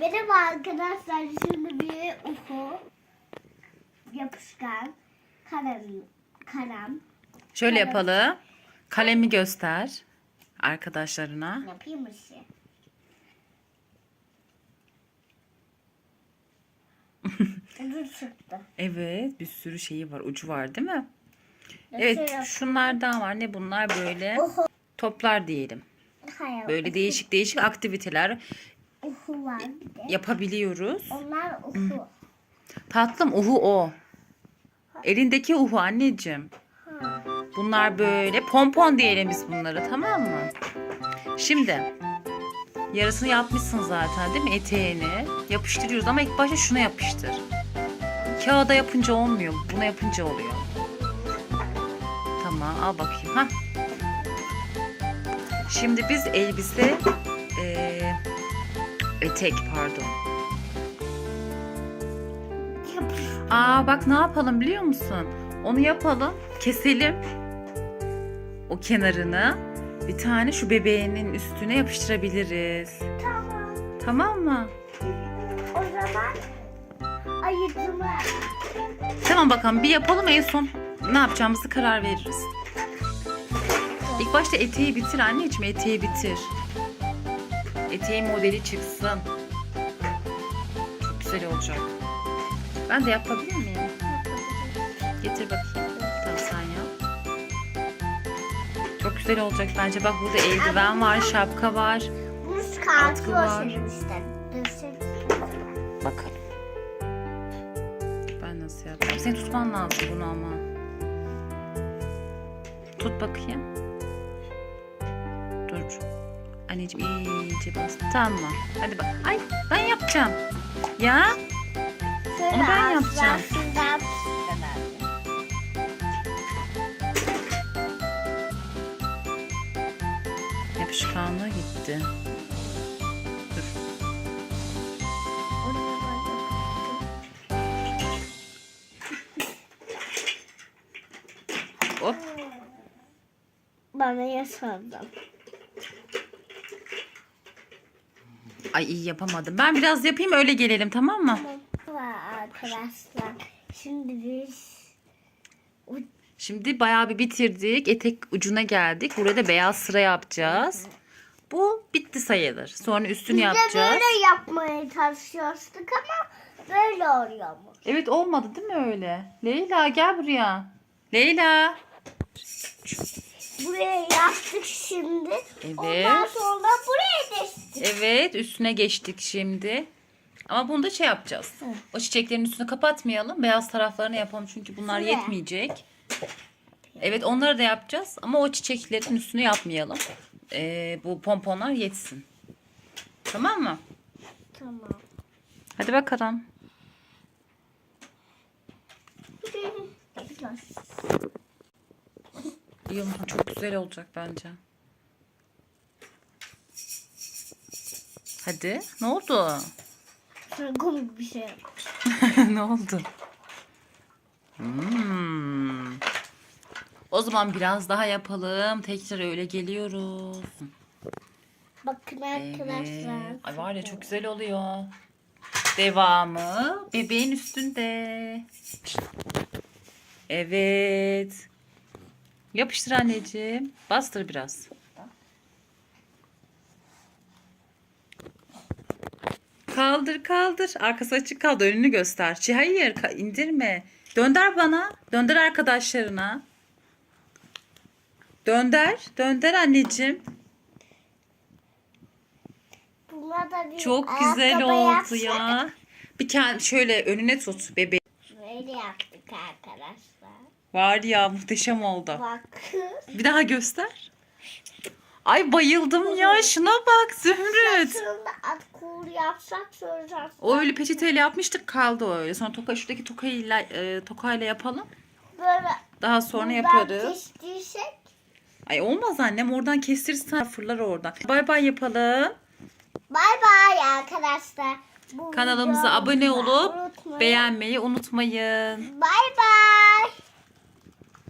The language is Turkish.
Merhaba arkadaşlar. Şimdi bir UFO yapışkan kalem kalem Şöyle Evet. yapalım. Kalemi göster arkadaşlarına. yapayım mı şey? Ucu çıktı. Evet bir sürü şeyi var. Ucu var değil mi? Evet yap- şunlardan var. Ne bunlar böyle? Toplar diyelim. Hayır. Böyle değişik değişik aktiviteler Uhu var bir de. yapabiliyoruz. Onlar uhu. Tatlım uhu o. Elindeki uhu anneciğim. Ha. Bunlar böyle pompon diyelim biz bunları tamam mı? Şimdi yarısını yapmışsın zaten değil mi eteğini? Yapıştırıyoruz ama ilk başta şuna yapıştır. Kağıda yapınca olmuyor. Buna yapınca oluyor. Tamam al bakayım. ha. Şimdi biz elbise etek pardon. Aa bak ne yapalım biliyor musun? Onu yapalım. Keselim. O kenarını. Bir tane şu bebeğinin üstüne yapıştırabiliriz. Tamam. Tamam mı? O zaman ayıcımı Tamam bakalım bir yapalım en son ne yapacağımızı karar veririz. İlk başta eteği bitir anneciğim eteği bitir. Eteğin modeli çıksın. Çok güzel olacak. Ben de yapabilir miyim? Getir bakayım. Tamam sen yap. Çok güzel olacak bence. Bak burada eldiven var, şapka var. bunu Atkı çıkartıyor var. işte. Dövse- Bakalım. Ben nasıl yapacağım? Seni tutman lazım bunu ama. Tut bakayım. Dur. Anneciğim iyice bas. Tamam. Hadi bak. Ay ben yapacağım. Ya Onu ben yapacağım. yapışkanlığı gitti. Dur. Hop. Bana yasadım. Ay iyi yapamadım. Ben biraz yapayım öyle gelelim tamam mı? Var arkadaşlar. Şimdi biz Şimdi bayağı bir bitirdik. Etek ucuna geldik. Burada beyaz sıra yapacağız. Bu bitti sayılır. Sonra üstünü biz de yapacağız. böyle yapmaya çalışıyorduk ama böyle oluyor mu? Evet olmadı değil mi öyle? Leyla gel buraya. Leyla. Buraya yaptık şimdi. Evet. Ondan sonra buraya geçtik. Evet üstüne geçtik şimdi. Ama bunu da şey yapacağız. O çiçeklerin üstünü kapatmayalım. Beyaz taraflarını yapalım çünkü bunlar Şuraya. yetmeyecek. Evet onları da yapacağız ama o çiçeklerin üstünü yapmayalım. Ee, bu pomponlar yetsin. Tamam mı? Tamam. Hadi bakalım. Yapacağız. Olsun, çok güzel olacak bence. Hadi. Ne oldu? Komik bir şey yap. ne oldu? Hmm. O zaman biraz daha yapalım. Tekrar öyle geliyoruz. Bakın Evet. arkadaşlar. Ay var ya çok güzel oluyor. Devamı bebeğin üstünde. Evet. Yapıştır anneciğim. Bastır biraz. Kaldır kaldır. Arkası açık kaldı. Önünü göster. Hayır indirme. Dönder bana. Dönder arkadaşlarına. Dönder. Dönder anneciğim. Çok güzel oldu yapsak. ya. Bir kend şöyle önüne tut bebeği. Böyle yaptık arkadaşlar. Var ya muhteşem oldu. Bakın. Bir daha göster. Ay bayıldım ya. Şuna bak Zümrüt. At kul yapsak soracağız. O öyle peçeteyle yapmıştık kaldı o öyle. Sonra toka şuradaki tokayla e, tokayla yapalım. Böyle Daha sonra yaparız. kestirsek Ay olmaz annem oradan kestirirsen fırlar oradan. Bay bay yapalım. Bay bay arkadaşlar. Bu Kanalımıza abone olup unutmayın. beğenmeyi unutmayın. Bay bay.